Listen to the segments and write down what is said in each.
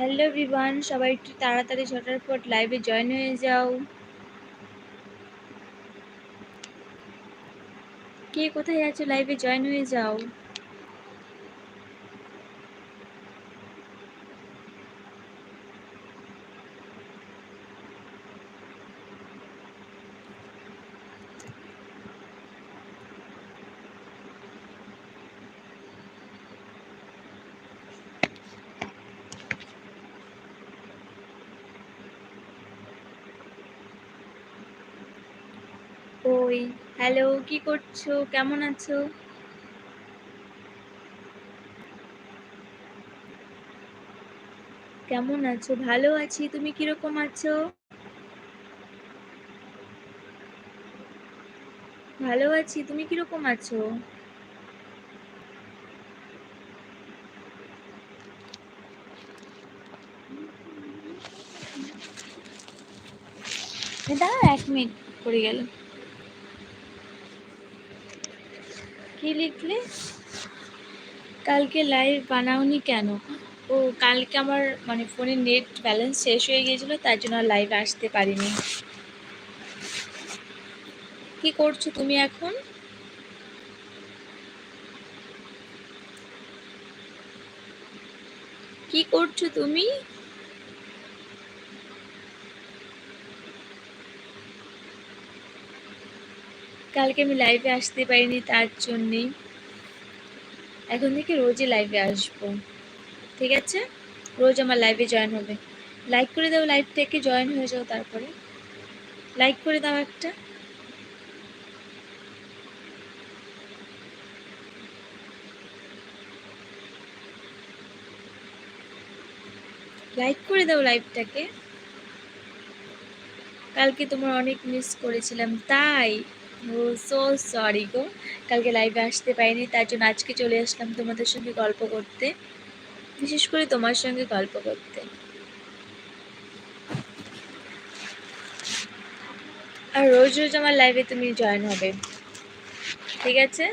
Hello বিবান সবাই একটু তাড়াতাড়ি ঝটাফট লাইভে জয়েন হয়ে যাও। কে কোথায় আছো? লাইভে জয়েন হয়ে যাও। ওই, হ্যালো, কি করছ? কেমন আছো? কেমন আছো? ভালো আছি। তুমি কীরকম আছো? ভালো আছি। তুমি কীরকম আছো? দাঁড়া এক মিনিট, পড়ে গেল। কি লিখলে কালকে লাইভ বানাওনি কেন? ও, কালকে আমার মানে ফোনে নেট ব্যালেন্স শেষ হয়ে গিয়েছিল, তার জন্য লাইভ আসতে পারিনি। কি করছ তুমি এখন? কি করছ তুমি? কালকে আমি লাইভে আসতে পারিনি, তার জন্যেই। এখন থেকে রোজই লাইভে আসব। ঠিক আছে? রোজ আমার লাইভে জয়েন হবে। লাইক করে দাও লাইভ থেকে জয়েন হয়ে যাও তারপরে। লাইক করে দাও একটা। লাইক করে দাও লাইভটাকে কালকে তোমার অনেক মিস করেছিলাম, তাই। সো সরি গো। কালকে লাইভে আসতে পারিনি, তার জন্য আজকে চলে আসলাম তোমাদের সঙ্গে গল্প করতে। বিশেষ করে তোমার সঙ্গে গল্প করতে। আর রোজ রোজ আমার লাইভে তুমি জয়েন হবে। ঠিক আছে?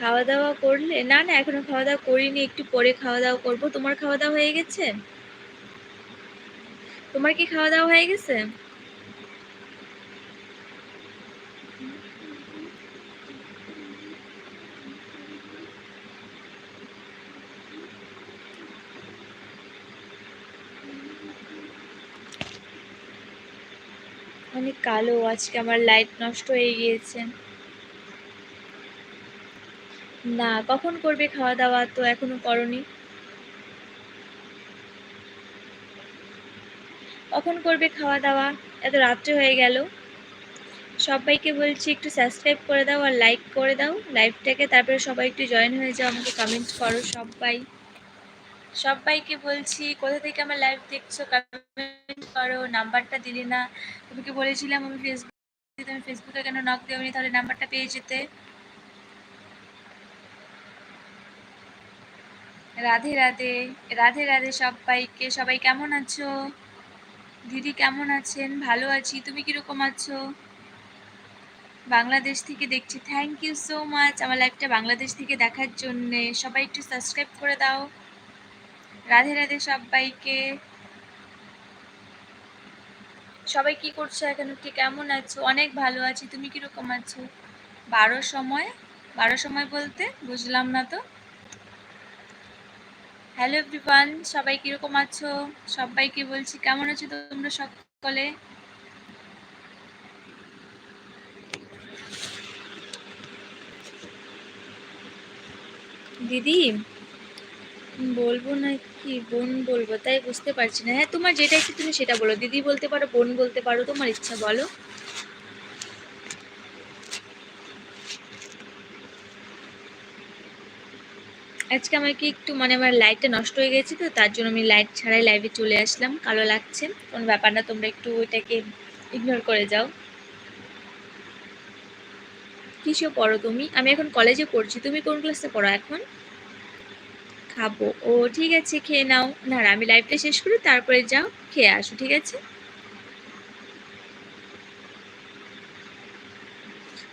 খাওয়া দাওয়া করলে? না না, এখনও খাওয়া দাওয়া করিনি, একটু পরে খাওয়া দাওয়া করব। তোমার খাওয়া দাওয়া হয়ে গেছে? তোমার কি খাওয়া দাওয়া হয়ে গেছে? অনেক কালো, আজকে আমার লাইট নষ্ট হয়ে গিয়েছে। না, কখন করবে খাওয়া দাওয়া তো এখনও করনি। কখন করবে খাওয়া দাওয়া এত রাত্রে হয়ে গেল। সবাইকে বলছি একটু সাবস্ক্রাইব করে দাও আর লাইক করে দাও লাইভটাকে তারপরে সবাই একটু জয়েন হয়ে যাও, আমাকে কমেন্ট করো সবাই। সবাইকে বলছি, কোথা থেকে আমার লাইভ দেখছ? কমেন্ট করো নাম্বারটা দিলে না। তোমাকে বলেছিলাম আমি ফেসবুক তুমি ফেসবুকে কেন নক দেওনি? তাহলে নাম্বারটা পেয়ে যেতে। রাধে রাধে রাধে রাধে সবাইকে। সবাই কেমন আছো? দিদি কেমন আছেন? ভালো আছি। তুমি কীরকম আছো? বাংলাদেশ থেকে দেখছি। থ্যাংক ইউ সো মাচ আমার লাইভটা বাংলাদেশ থেকে দেখার জন্যে। সবাই একটু সাবস্ক্রাইব করে দাও। রাধে রাধে সবাইকে। সবাই কি করছ এখন? কি কেমন আছো? অনেক ভালো আছি। তুমি কীরকম আছো? বারো সময়? বারো সময় বলতে? বুঝলাম না তো। হ্যালো এভরিওয়ান সবাই কীরকম আছো? সবাইকে বলছি, কেমন আছো তোমরা সকলে? দিদি, বলব না কি, বোন বলব, তাই বুঝতে পারছি না। হ্যাঁ তোমার যেটা ইচ্ছে তুমি সেটা বলো। দিদি বলতে পারো, বোন বলতে পারো, তোমার ইচ্ছা বলো। আজকে আমার কি একটু মানে আমার লাইটটা নষ্ট হয়ে গেছে তো, তার জন্য আমি লাইট ছাড়াই লাইভে চলে আসলাম। কালো লাগছে। কোনো ব্যাপার না, তোমরা একটু ওইটাকে ইগনোর করে যাও। কিসে পড়ো তুমি? আমি এখন কলেজে পড়ছি। তুমি কোন ক্লাসে পড়ো এখন? খাব। ও, ঠিক আছে, খেয়ে নাও। না আমি লাইভটা শেষ করি, তারপরে যাও, খেয়ে আসো, ঠিক আছে?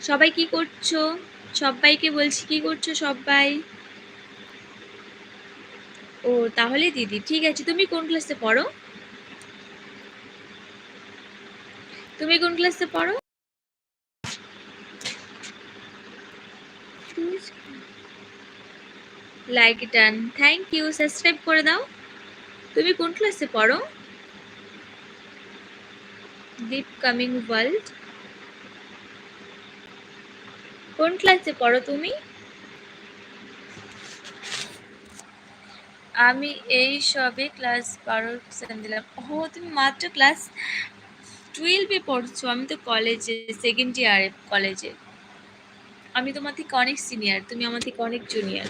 সবাই কি করছ? সবাইকে বলছি কি করছ সবাই? ও, তাহলে দিদি, ঠিক আছে। তুমি কোন ক্লাসে পড়ো? তুমি কোন ক্লাসে পড়ো? Like done thank you subscribe করে দাও। তুমি কোন ক্লাসে পড়ো? ডিপ কামিং ওয়ার্ল্ড কোন ক্লাসে পড়ো তুমি? আমি এই সবে ক্লাস বারো সেভেন দিলাম। ও তুমি মাত্র ক্লাস টুয়েলভে পড়ছো। আমি তো কলেজে সেকেন্ড ইয়ারে কলেজে আমি তোমার থেকে অনেক সিনিয়র তুমি আমার থেকে অনেক জুনিয়র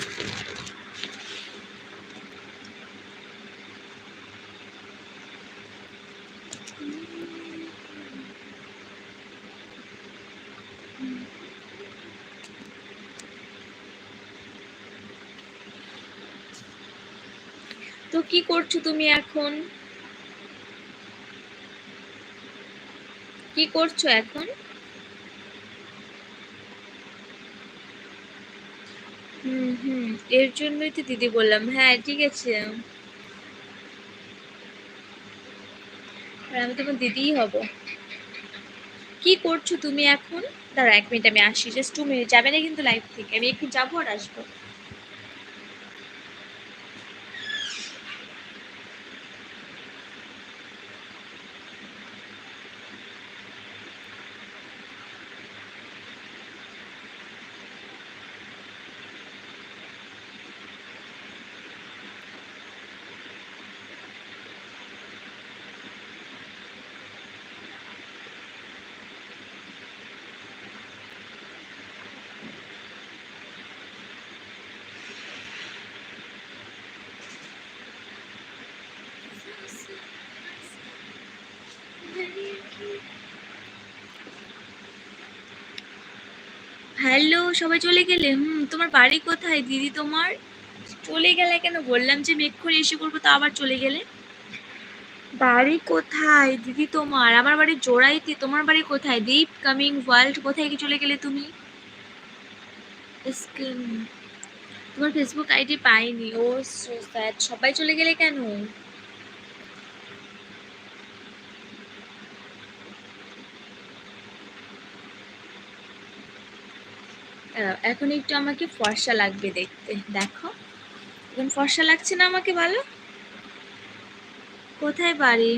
কি করছ তুমি এখন? কি করছ এখন? হুম হুম, এর জন্যই তো দিদি বললাম। হ্যাঁ ঠিক আছে। আমি তোমার দিদিই হব। কি করছ তুমি এখন? দাঁড়া, এক মিনিট আমি আসি। জাস্ট টু মিনিট যাবে না কিন্তু লাইভ থেকে। আমি একটু যাব আর আসব। হ্যালো, সবাই চলে গেলে? হুম, তোমার বাড়ি কোথায়? দিদি তোমার? চলে গেলে কেন? বললাম যে মেক্ষুরি এসে করব তা আবার চলে গেলে? বাড়ি কোথায়? দিদি তোমার? আমার বাড়ি জোড়াইতে, তোমার বাড়ি কোথায়? দীপ কামিং, ওয়ার্ল্ড, কোথায় কি চলে গেলে তুমি? তোমার ফেসবুক আইডি পাইনি। ও সবাই চলে গেলে কেন? এখন একটু আমাকে ফর্সা লাগবে দেখতে। দেখো। এখন ফর্সা লাগছে না আমাকে ভালো কোথায় বাড়ি?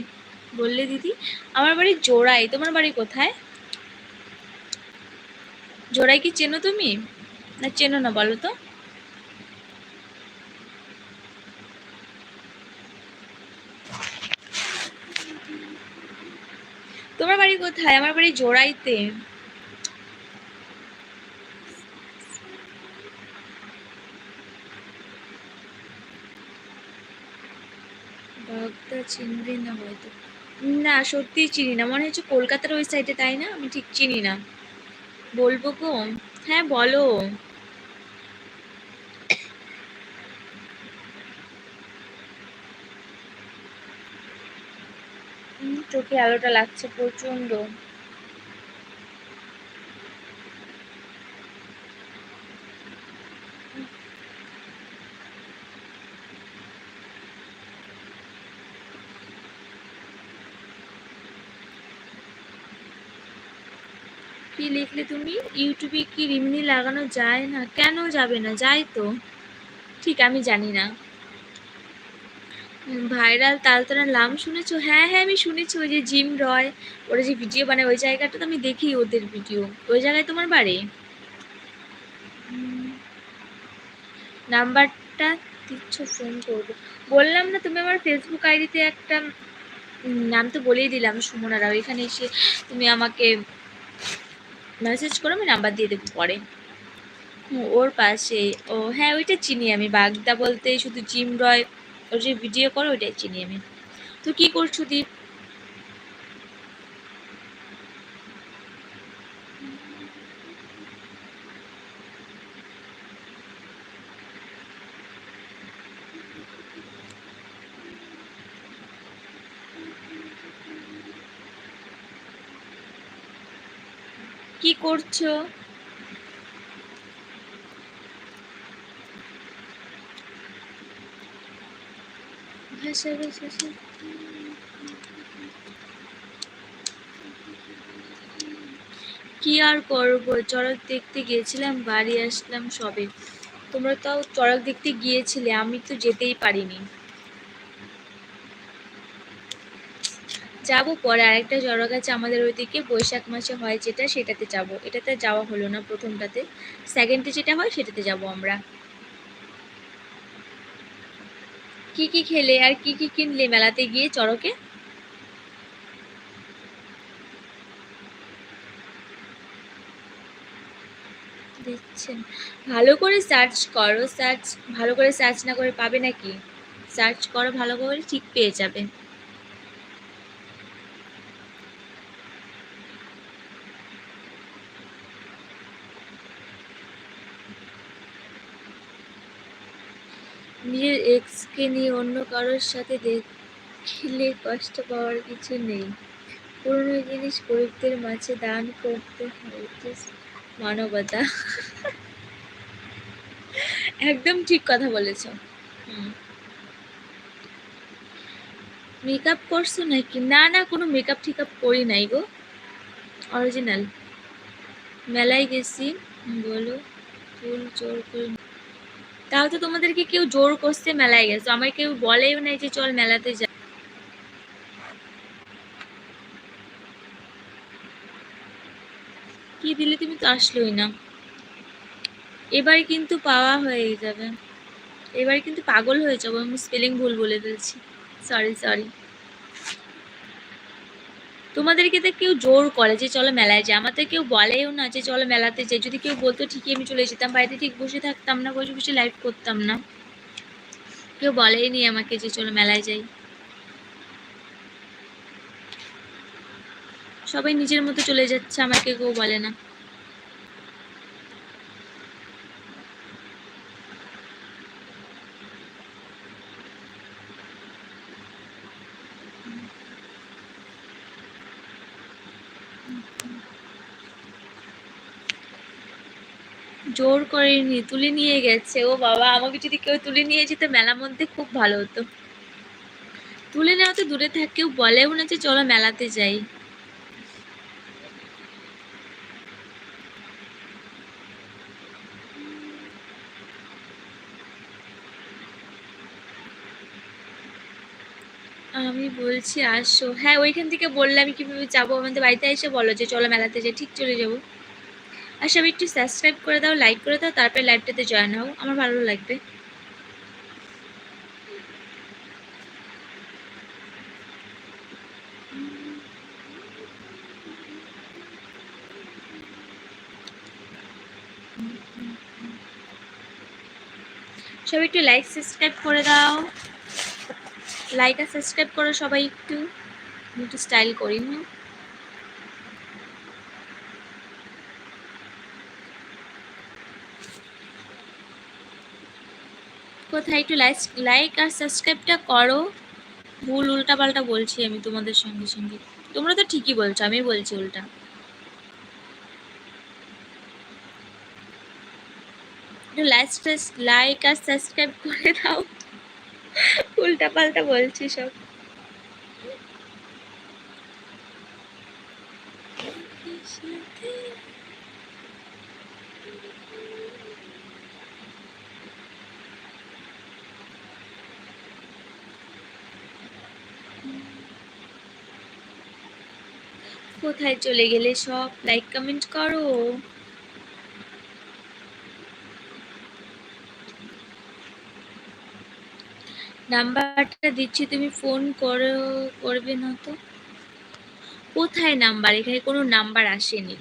বললে দিদি। আমার বাড়ি জোড়াই। তোমার বাড়ি কোথায়? জোড়াই কি চেনো তুমি? না, চেনো না, বলো তো। তোমার বাড়ি কোথায়? আমার বাড়ি জোড়াইতে। বাগদা চিনবে না হয়তো। না সত্যি চিনি না। মনে হচ্ছে কলকাতার ওই সাইডে তাই না? আমি ঠিক চিনি না। বলব গো হ্যাঁ বলো। চোখে আলোটা লাগছে প্রচণ্ড কি লিখলে তুমি? ইউটিউবে কি রিমনি লাগানো যায় না? কেন যাবে না? যায় তো। ঠিক, আমি জানি না। ভাইরাল তালতলার নাম শুনেছো? হ্যাঁ হ্যাঁ আমি শুনেছি। ওই যে জিম রয়, ওরা যে ভিডিও বানায়, ওই জায়গাটা তো আমি দেখি ওদের ভিডিও। ওই জায়গায় তোমার বাড়ি? নাম্বারটা দিচ্ছ, ফোন করব। বললাম না, তুমি আমার ফেসবুক আইডিতে একটা নাম তো বলেই দিলাম সুমনা রাও এখানে এসে তুমি আমাকে মেসেজ করে আমি নাম্বার দিয়ে দেবো পরে। ওর পাশে। ও হ্যাঁ ওইটা চিনি আমি। বাগদা বলতে শুধু জিম রয়, ওর যে ভিডিও করে ওইটাই চিনি আমি। তো কী করছ দীপ? কি করছ? কি আর করব? চড়ক দেখতে গিয়েছিলাম, বাড়ি আসলাম সবে। তোমরা তাও চড়ক দেখতে গিয়েছিলে, আমি তো যেতেই পারিনি। যাব পরে আরেকটা চড়ক আছে আমাদের ওইদিকে বৈশাখ মাসে হয় যেটা, সেটাতে যাব। এটাতে যাওয়া হলো না প্রথমটাতে। সেকেন্ডে যেটা হয়, সেটাতে যাব আমরা। কি কি খেলে আর কি কি কিনলে মেলাতে গিয়ে চড়কে? দিচ্ছেন ভালো করে সার্চ করো সার্চ ভালো করে সার্চ না করে পাবে নাকি? সার্চ করো, ভালো করে ঠিক পেয়ে যাবে। নিজের এক্সকে নিয়ে অন্য কারোর সাথে দেখলে কষ্ট পাওয়ার কিছু নেই। পুরনো জিনিস গরিবদের মাঝে দান করতে হয় মানবতা। একদম ঠিক কথা বলেছ। মেকআপ করছ নাকি? না না, কোনো মেকআপ ঠিকআপ করি নাই গো। অরিজিনাল মেলায় গেছি, বলো, ফুল জোর করে তাও তো তোমাদেরকে কেউ জোর করছে মেলায় গেছো। আমার কেউ বলেও নাই যে চল মেলাতে যা কি দিলে তুমি তো আসলোই না। এবার কিন্তু পাওয়া হয়ে যাবে। এবার কিন্তু পাগল হয়ে যাব। আমি স্পেলিং ভুল বলে ফেলছি। সরি সরি তোমাদেরকে তো কেউ জোর করে যে চলো মেলায় যে আমাদের কেউ বলেও না যে চলো মেলাতে যে যদি কেউ বলতো, ঠিকই আমি চলে যেতাম, বাড়িতে ঠিক বসে থাকতাম না, বসে বসে লাইভ করতাম না। কেউ বলেই নি আমাকে যে চলো মেলায় যাই। সবাই নিজের মতো চলে যাচ্ছে, আমাকে কেউ বলে না জোর করেনি, তুলে নিয়ে গেছে। ও বাবা, আমাকে যদি কেউ তুলে নিয়ে যেত, মেলার মধ্যে খুব ভালো হতো। তুলে নেওয়া তো দূরে থাক, কেউ বলেও না যে চলো মেলাতে যাই। আমি বলছি, আসো। হ্যাঁ ওইখান থেকে বললে আমি কীভাবে যাব? আমাদের বাড়িতে এসে বলো যে চলো মেলাতে যাই, ঠিক চলে যাব। আর সবাই একটু সাবস্ক্রাইব করে দাও লাইক করে দাও, তারপরে লাইভটাতে জয়েন হও। আমার ভালো লাগবে। সবাই একটু লাইক সাবস্ক্রাইব করে দাও। লাইক আর সাবস্ক্রাইব করো সবাই একটু। একটু স্টাইল করি হুম কোথায় একটু লাইক আর সাবস্ক্রাইবটা করো। ভুল উল্টা পাল্টা বলছি আমি তোমাদের সঙ্গে সঙ্গে। তোমরা তো ঠিকই বলছো আমি বলছি উল্টা। লাইক আর সাবস্ক্রাইব করে দাও। উল্টা পাল্টা বলছি সব। কোথায় চলে গেলে সব লাইক কমেন্ট করো। নাম্বারটা দিচ্ছি, তুমি ফোন করো, করবে না তো? কোথায় নাম্বার? এখানে কোনো নাম্বার আসেনি।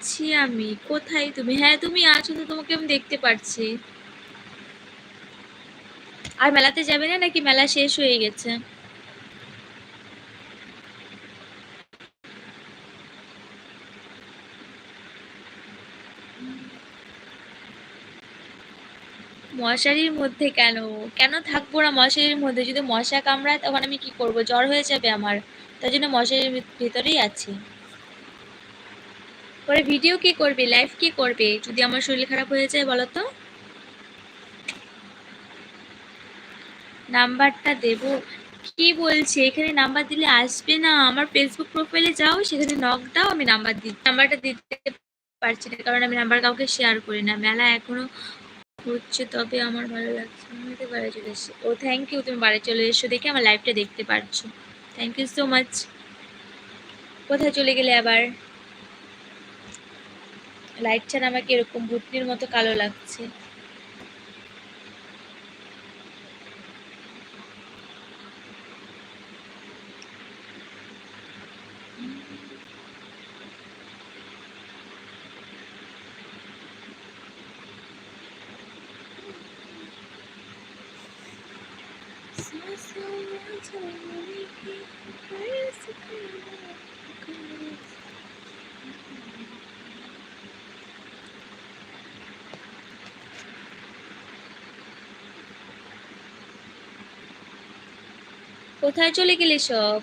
আছি আমি। কোথায় তুমি? হ্যাঁ তুমি আছো তো, তোমাকে আমি দেখতে পাচ্ছি আর মেলাতে যাবে না নাকি? মেলা শেষ হয়ে গেছে। মশারির মধ্যে কেন? কেন থাকব না মশারির মধ্যে? যদি মশা কামড়ায়, তখন আমি কি করব? জ্বর হয়ে যাবে আমার। তার জন্য মশারির ভিতরেই আছি। পরে ভিডিও কি করবে? লাইভ কি করবে? যদি আমার শরীর খারাপ হয়ে যায় বলো তো নাম্বারটা দেব। কি বলছে? এখানে নাম্বার দিলে আসবে না। আমার ফেসবুক প্রোফাইলে যাও, সেখানে নক দাও, আমি নাম্বার দিই নাম্বারটা দিতে পারছি না, কারণ আমি নাম্বার কাউকে শেয়ার করি না। মেলা এখনও হচ্ছে, তবে আমার ভালো লাগছে আমি বাড়ি চলে এসেছি। ও থ্যাংক ইউ তুমি বাড়ি চলে এসো দেখে আমার লাইভটা দেখতে পারছ। থ্যাংক ইউ সো মাচ কোথায় চলে গেলে আবার? লাইট ছাড়া আমাকে এরকম ভুতনির মতো কালো লাগছে কোথায় চলে গেলে সব?